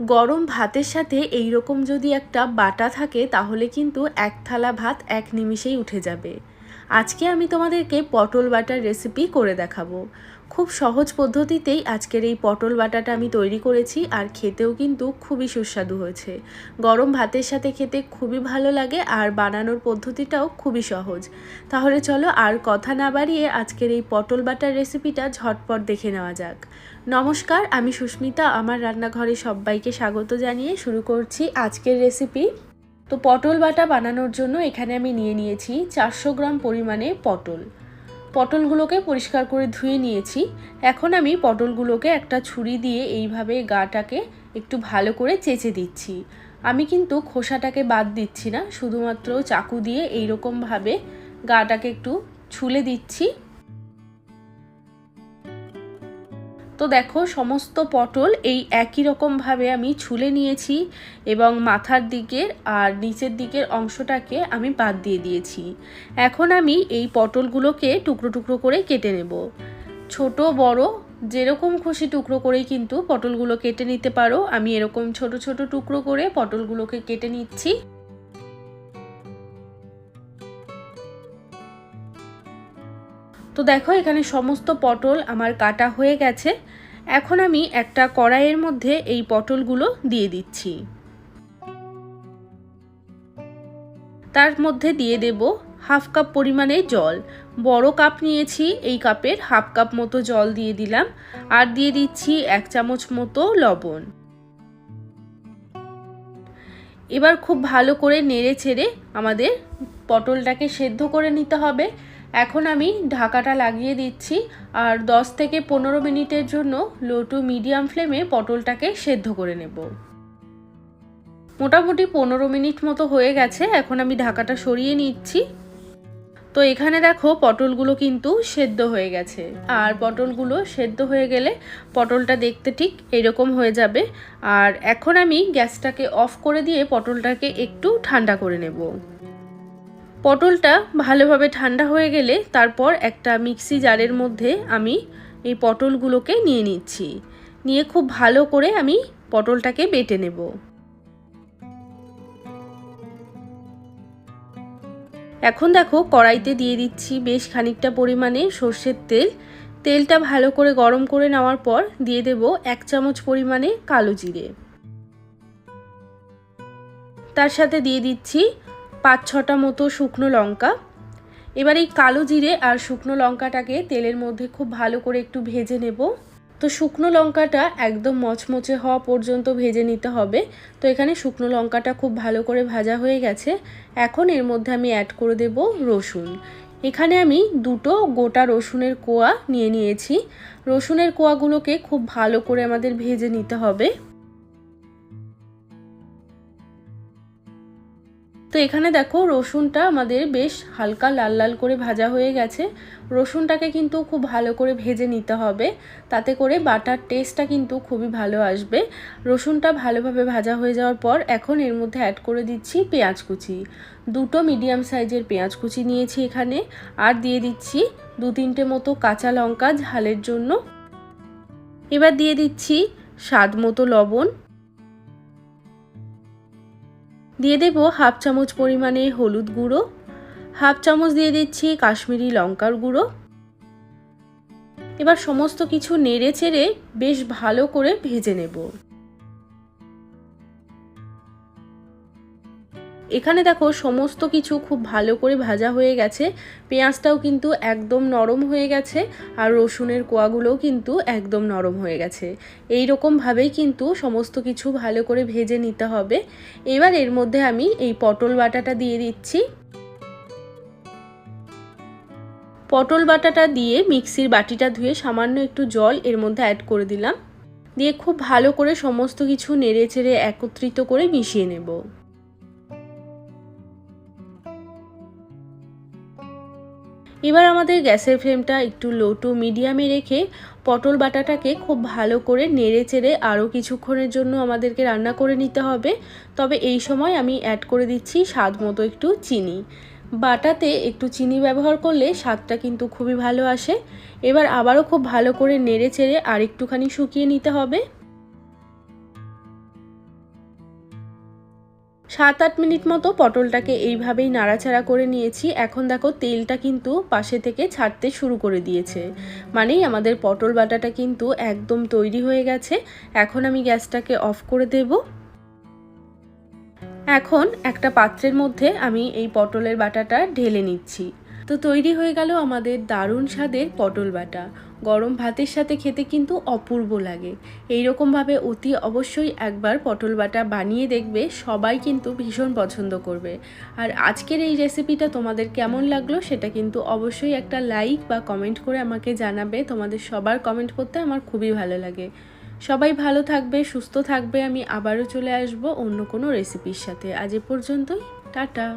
গরম ভাতের সাথে এই রকম যদি একটা বাটা থাকে, তাহলে কিন্তু এক থালা ভাত এক নিমিষেই উঠে যাবে। আজকে আমি তোমাদেরকে পটল বাটার রেসিপি করে দেখাবো। খুব সহজ পদ্ধতিতেই আজকের এই পটল বাটাটা আমি তৈরি করেছি আর খেতেও কিন্তু খুবই সুস্বাদু হয়েছে। গরম ভাতের সাথে খেতে খুবই ভালো লাগে আর বানানোর পদ্ধতিটাও খুবই সহজ। তাহলে চলো আর কথা না বাড়িয়ে আজকের এই পটল বাটার রেসিপিটা ঝটপট দেখে নেওয়া যাক। নমস্কার, আমি সুস্মিতা। আমার রান্নাঘরে সবাইকে স্বাগত জানিয়ে শুরু করছি আজকের রেসিপি। তো পটল বাটা বানানোর জন্য এখানে আমি নিয়ে নিয়েছি চারশো গ্রাম পরিমাণে পটল। পটলগুলোকে পরিষ্কার করে ধুয়ে নিয়েছি। এখন আমি পটলগুলোকে একটা ছুরি দিয়ে এইভাবে গাটাকে একটু ভালো করে চেঁচে দিচ্ছি। আমি কিন্তু খোসাটাকে বাদ দিচ্ছি না, শুধুমাত্র চাকু দিয়ে এইরকমভাবে গাটাকে একটু ছুলে দিচ্ছি। তো দেখো, সমস্ত পটল এই একই রকমভাবে আমি ছুলে নিয়েছি এবং মাথার দিকের আর নিচের দিকের অংশটাকে আমি বাদ দিয়ে দিয়েছি। এখন আমি এই পটলগুলোকে টুকরো টুকরো করে কেটে নেব। ছোট, বড়, যেরকম খুশি টুকরো করেই কিন্তু পটলগুলো কেটে নিতে পারো। আমি এরকম ছোট ছোট টুকরো করে পটলগুলোকে কেটে নিচ্ছি। তো দেখো, এখানে সমস্ত পটল আমার কাটা হয়ে গেছে। এখন আমি একটা কড়াইয়ের মধ্যে এই পটলগুলো দিয়ে দিচ্ছি। তার মধ্যে দিয়ে দেব হাফ কাপ পরিমাণে জল। বড় কাপ নিয়েছি, এই কাপের হাফ কাপ মতো জল দিয়ে দিলাম। আর দিয়ে দিচ্ছি এক চামচ মতো লবণ। এবার খুব ভালো করে নেড়ে ছেড়ে আমাদের পটলটাকে সেদ্ধ করে নিতে হবে। এখন আমি ঢাকাটা লাগিয়ে দিচ্ছি আর 10 থেকে পনেরো মিনিটের জন্য লো টু মিডিয়াম ফ্লেমে পটলটাকে সেদ্ধ করে নেব। মোটামুটি পনেরো মিনিট মতো হয়ে গেছে, এখন আমি ঢাকাটা সরিয়ে নিচ্ছি। তো এখানে দেখো পটলগুলো কিন্তু সেদ্ধ হয়ে গেছে। আর পটলগুলো সেদ্ধ হয়ে গেলে পটলটা দেখতে ঠিক এরকম হয়ে যাবে। আর এখন আমি গ্যাসটাকে অফ করে দিয়ে পটলটাকে একটু ঠান্ডা করে নেব। পটলটা ভালোভাবে ঠান্ডা হয়ে গেলে তারপর একটা মিক্সি জারের মধ্যে আমি এই পটলগুলোকে নিয়ে নিচ্ছি। নিয়ে খুব ভালো করে আমি পটলটাকে বেটে নেব। এখন দেখো কড়াইতে দিয়ে দিচ্ছি বেশ খানিকটা পরিমাণে সর্ষের তেল। তেলটা ভালো করে গরম করে নেওয়ার পর দিয়ে দেব এক চামচ পরিমাণে কালো জিরে। তার সাথে দিয়ে দিচ্ছি পাঁচ ছটা মতো শুকনো লঙ্কা। এবার এই কালো জিরে আর শুকনো লঙ্কাটাকে তেলের মধ্যে খুব ভালো করে একটু ভেজে নেব। তো শুকনো লঙ্কাটা একদম মচমচে হওয়া পর্যন্ত ভেজে নিতে হবে। তো এখানে শুকনো লঙ্কাটা খুব ভালো করে ভাজা হয়ে গেছে। এখন এর মধ্যে আমি অ্যাড করে দেব রসুন। এখানে আমি দুটো গোটা রসুনের কোয়া নিয়ে নিয়েছি। রসুনের কোয়াগুলোকে খুব ভালো করে আমাদের ভেজে নিতে হবে। তো এখানে দেখো রসুনটা আমাদের বেশ হালকা লাল লাল করে ভাজা হয়ে গেছে। রসুনটাকে কিন্তু খুব ভালো করে ভেজে নিতে হবে। তাতে করে বাটার টেস্টটা কিন্তু খুবই ভালো আসবে। রসুনটা ভালোভাবে ভাজা হয়ে যাওয়ার পর এখন এর মধ্যে অ্যাড করে দিচ্ছি পেঁয়াজ কুচি। দুটো মিডিয়াম সাইজের পেঁয়াজ কুচি নিয়েছি এখানে। আর দিয়ে দিচ্ছি দু তিনটে মতো কাঁচা লঙ্কা ঝালের জন্য। এবার দিয়ে দিচ্ছি স্বাদ মতো লবণ। দিয়ে দেব হাফ চামচ পরিমাণে হলুদ গুঁড়ো, হাফ চামচ দিয়ে দিচ্ছি কাশ্মীরি লঙ্কার গুঁড়ো। এবার সমস্ত কিছু নেড়ে চেড়ে বেশ ভালো করে ভেজে নেব। এখানে দেখো সমস্ত কিছু খুব ভালো করে ভাজা হয়ে গেছে। পেঁয়াজটাও কিন্তু একদম নরম হয়ে গেছে আর রসুনের কোয়াগুলোও কিন্তু একদম নরম হয়ে গেছে। এই রকমভাবেই কিন্তু সমস্ত কিছু ভালো করে ভেজে নিতে হবে। এবার এর মধ্যে আমি এই পটল বাটাটা দিয়ে দিচ্ছি। পটল বাটাটা দিয়ে মিক্সির বাটিটা ধুয়ে সামান্য একটু জল এর মধ্যে অ্যাড করে দিলাম। দিয়ে খুব ভালো করে সমস্ত কিছু নেড়ে চেড়ে একত্রিত করে মিশিয়ে নেব। এবার আমাদের গ্যাসের ফ্লেমটা একটু লো টু মিডিয়ামে রেখে পটল বাটাটাকে খুব ভালো করে নেড়ে চেড়ে আরও কিছুক্ষণের জন্য আমাদেরকে রান্না করে নিতে হবে। তবে এই সময় আমি অ্যাড করে দিচ্ছি স্বাদ মতো একটু চিনি। বাটাতে একটু চিনি ব্যবহার করলে স্বাদটা কিন্তু খুবই ভালো আসে। এবার আবারও খুব ভালো করে নেড়ে চেড়ে আর একটুখানি শুকিয়ে নিতে হবে। সাত আট মিনিট মতো পটলটাকে এইভাবেই নাড়াচাড়া করে নিয়েছি। এখন দেখো তেলটা কিন্তু পাশে থেকে ছাড়তে শুরু করে দিয়েছে। মানেই আমাদের পটল বাটাটা কিন্তু একদম তৈরি হয়ে গেছে। এখন আমি গ্যাসটাকে অফ করে দেব। এখন একটা পাত্রের মধ্যে আমি এই পটলের বাটাটা ঢেলে নিচ্ছি। তো তৈরি হয়ে গেল আমাদের দারুণ স্বাদের পটল বাটা। গরম ভাতের সাথে খেতে কিন্তু অপূর্ব লাগে। এই রকমভাবে অতি অবশ্যই একবার পটল বাটা বানিয়ে দেখবে, সবাই কিন্তু ভীষণ পছন্দ করবে। আর আজকের এই রেসিপিটা তোমাদের কেমন লাগল সেটা কিন্তু অবশ্যই একটা লাইক বা কমেন্ট করে আমাকে জানাবে। তোমাদের সবার কমেন্ট করতে আমার খুবই ভালো লাগে। সবাই ভালো থাকবে, সুস্থ থাকবে, আমি আবারও চলে আসব অন্য কোনো রেসিপির সাথে। আজ এ পর্যন্তই, টাটা!